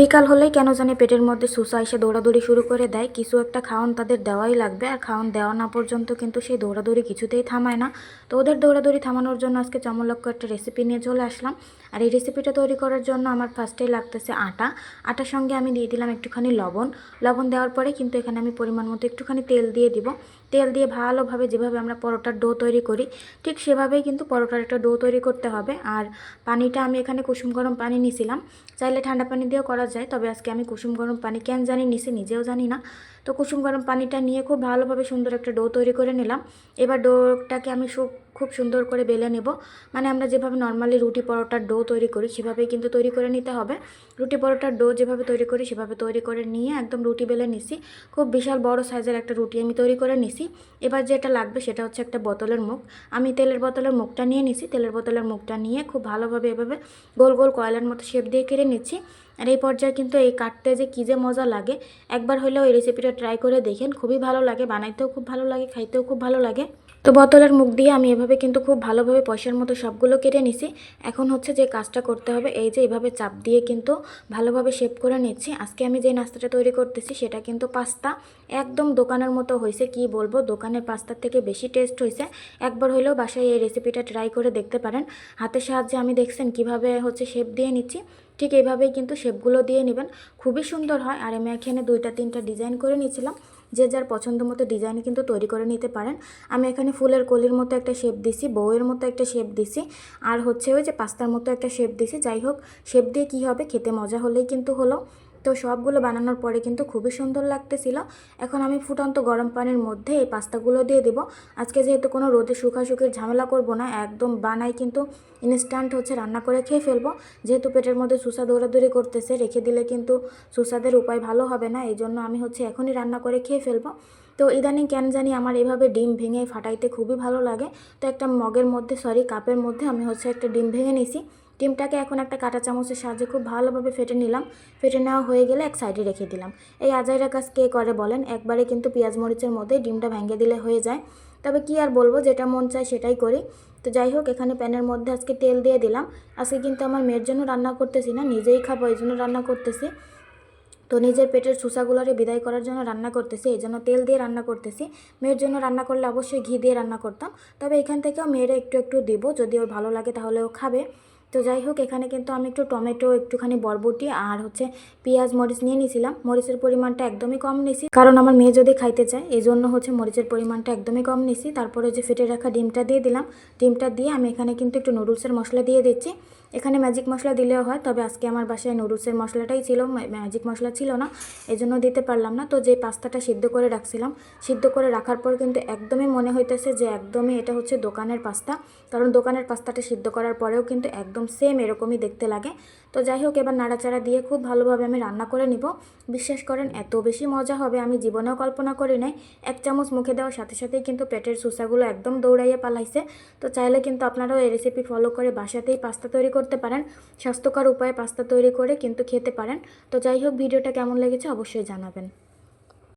বিকাল হলেই কেন জানি পেটের মধ্যে সুসা এসে দৌড়াদৌড়ি শুরু করে দেয়। কিছু একটা খাওয়ান তাদের দেওয়াই লাগবে, আর খাওয়ান দেওয়া না পর্যন্ত কিন্তু সেই দৌড়াদৌড়ি কিছুতেই থামায় না। তো ওদের দৌড়াদৌড়ি থামানোর জন্য আজকে চমলক্ষ একটা রেসিপি নিয়ে চলে আসলাম। আর এই রেসিপিটা তৈরি করার জন্য আমার ফার্স্টেই লাগতেছে আটা। আটার সঙ্গে আমি দিয়ে দিলাম একটুখানি লবণ। লবণ দেওয়ার পরে কিন্তু এখানে আমি পরিমাণ মতো একটুখানি তেল দিয়ে দিব। তেল দিয়ে ভালোভাবে যেভাবে আমরা পরোটার ডো তৈরি করি, ঠিক সেভাবেই কিন্তু পরোটার একটা ডো তৈরি করতে হবে। আর পানিটা আমি এখানে কুসুম গরম পানি নিয়েছিলাম। চাইলে ঠান্ডা পানি দিয়েও করা যায় তবে আজকে আমি কুসুম গরম পানি কেন জানি নিছি নিজেও জানি না। তো কুসুম গরম পানিটা নিয়ে খুব ভালোভাবে সুন্দর একটা ডো তৈরি করে নিলাম। এবার ডোটাকে আমি খুব সুন্দর করে বেলে নেব। মানে আমরা যেভাবে নর্মালি রুটি পরোটার ডো তৈরি করি সেভাবেই কিন্তু তৈরি করে নিতে হবে। রুটি পরোটার ডো যেভাবে তৈরি করি সেভাবে তৈরি করে নিয়ে একদম রুটি বেলে নিছি। খুব বিশাল বড় সাইজের একটা রুটি আমি তৈরি করে নিছি। এবার যেটা লাগবে সেটা হচ্ছে একটা বোতলের মুখ। আমি তেলের বোতলের মুখটা নিয়ে নিছি। তেলের বোতলের মুখটা নিয়ে খুব ভালোভাবে এভাবে গোল গোল কয়লার মতো শেপ দিয়ে কেড়ে নিচ্ছি। আর এই পর্যায়ে কিন্তু এই কাটতে যে কী যে মজা লাগে, একবার হলেও এই রেসিপিটা ট্রাই করে দেখেন খুবই ভালো লাগে বানাইতেও খুব ভালো লাগে খাইতেও খুব ভালো লাগে। তো বোতলের মুখ দিয়ে আমি এভাবে কিন্তু খুব ভালোভাবে পয়সার মতো সবগুলো কেটে নিছি। এখন হচ্ছে যে কাজটা করতে হবে, এই যে এভাবে চাপ দিয়ে কিন্তু ভালোভাবে শেপ করে নিচ্ছি। আজকে আমি যে নাস্তাটা তৈরি করতেছি সেটা কিন্তু পাস্তা। একদম দোকানের মতো হয়েছে কি বলব? দোকানের পাস্তার থেকে বেশি টেস্ট হয়েছে একবার হলেও বাসায় এই রেসিপিটা ট্রাই করে দেখতে পারেন। হাতের সাহায্যে আমি দেখছেন কীভাবে হচ্ছে শেপ দিয়ে নিচ্ছি। ঠিক এইভাবেই কিন্তু শেপগুলো দিয়ে নেবেন। খুবই সুন্দর হয়। আর আমি এখানে দুইটা, তিনটা ডিজাইন করে নিয়েছিলাম। যে যার পছন্দ মতো ডিজাইন কিন্তু তৈরি করে নিতে পারেন। আমি এখানে ফুলের কলির মতো একটা শেপ দিছি, বউয়ের মতো একটা শেপ দিছি, আর হচ্ছে ওই যে পাস্তার মতো একটা শেপ দিছি। যাই হোক শেপ দিয়ে কি হবে, খেতে মজা হলেই কিন্তু হলো। তো সবগুলো বানানোর পরে কিন্তু খুবই সুন্দর লাগতেছিল। এখন আমি ফুটন্ত গরম পানির মধ্যে এই পাস্তাগুলো দিয়ে দেব। আজকে যেহেতু কোনো রোদে শুকাশুকির ঝামেলা করব না, একদম বানাই কিন্তু ইনস্ট্যান্ট হচ্ছে রান্না করে খেয়ে ফেলব। যেহেতু পেটের মধ্যে সুসা দৌড়াদৌড়ি করতেছে, রেখে দিলে কিন্তু সুসাদের উপায় ভালো হবে না। এই জন্য আমি হচ্ছে এখনই রান্না করে খেয়ে ফেলব। তো ইদানিং কেন জানি আমার এভাবে ডিম ভেঙে ফাটাইতে খুবই ভালো লাগে। তো একটা মগের মধ্যে সরি কাপের মধ্যে আমি হচ্ছে একটা ডিম ভেঙে নিছি। ডিমটাকে এখন একটা কাঁটা চামচের সাহায্যে খুব ভালোভাবে ফেটে নিলাম। ফেটে নেওয়া হয়ে গেলে এক সাইডে রেখে দিলাম। এই আজাইরা কাজ কে করে বলেন? একবারে কিন্তু পেঁয়াজ মরিচের মধ্যে ডিমটা ভেঙে দিলে হয়ে যায়। তবে কি আর বলব, যেটা মন চায় সেটাই করি। তো যাই হোক, এখানে প্যানের মধ্যে আজকে তেল দিয়ে দিলাম। আজকে কিন্তু আমার মেয়ের জন্য রান্না করতেছি না, নিজেই খাব, এই জন্য রান্না করতেছি। তো নিজের পেটের সুসাগুলোরে বিদায় করার জন্য রান্না করতেছি, এই জন্য তেল দিয়ে রান্না করতেছি। মেয়ের জন্য রান্না করলে অবশ্যই ঘি দিয়ে রান্না করতাম। তবে এখান থেকেও মেয়েরা একটু একটু দিব, যদি ওর ভালো লাগে তাহলে ও খাবে। তো যাই হোক, এখানে কিন্তু আমি একটু টমেটো, একটুখানি বরবটি আর হচ্ছে পেঁয়াজ, মরিচ নিয়ে নিয়েছিলাম। মরিচের পরিমাণটা একদমই কম নিছি কারণ আমার মেয়ে যদি খাইতে চায় এই জন্য হচ্ছে মরিচের পরিমাণটা একদমই কম নিছি তারপরে যে ফেটে রাখা ডিমটা দিয়ে দিলাম, ডিমটা দিয়ে আমি এখানে কিন্তু একটু নুডলসের মশলা দিয়ে দিচ্ছি। এখানে ম্যাজিক মশলা দিলেও হয়, তবে আজকে আমার বাসায় নুডলসের মশলাটাই ছিল ম্যাজিক মশলা ছিল না এই জন্য দিতে পারলাম না। তো যে পাস্তাটা সিদ্ধ করে রাখছিলাম, সিদ্ধ করে রাখার পর কিন্তু একদমই মনে হইতেছে যে একদমই এটা হচ্ছে দোকানের পাস্তা। কারণ দোকানের পাস্তাটা সিদ্ধ করার পরেও কিন্তু একদম সেম এরকমই দেখতে লাগে। তো যাই হোক এবার নাড়াচাড়া দিয়ে খুব ভালোভাবে আমি রান্না করে নিব। বিশ্বাস করেন, এত বেশি মজা হবে, আমি জীবনেও কল্পনা করি নাই। এক চামচ মুখে দেওয়ার সাথে সাথেই কিন্তু পেটের সুসাগুলো একদম দৌড়াইয়ে পালাইছে। তো চাইলে কিন্তু আপনারাও এই রেসিপি ফলো করে বাসাতেই পাস্তা তৈরি করতে পারেন। স্বাস্থ্যকর উপায়ে পাস্তা তৈরি করে কিন্তু খেতে পারেন। তো যাই হোক ভিডিওটা কেমন লেগেছে অবশ্যই জানাবেন।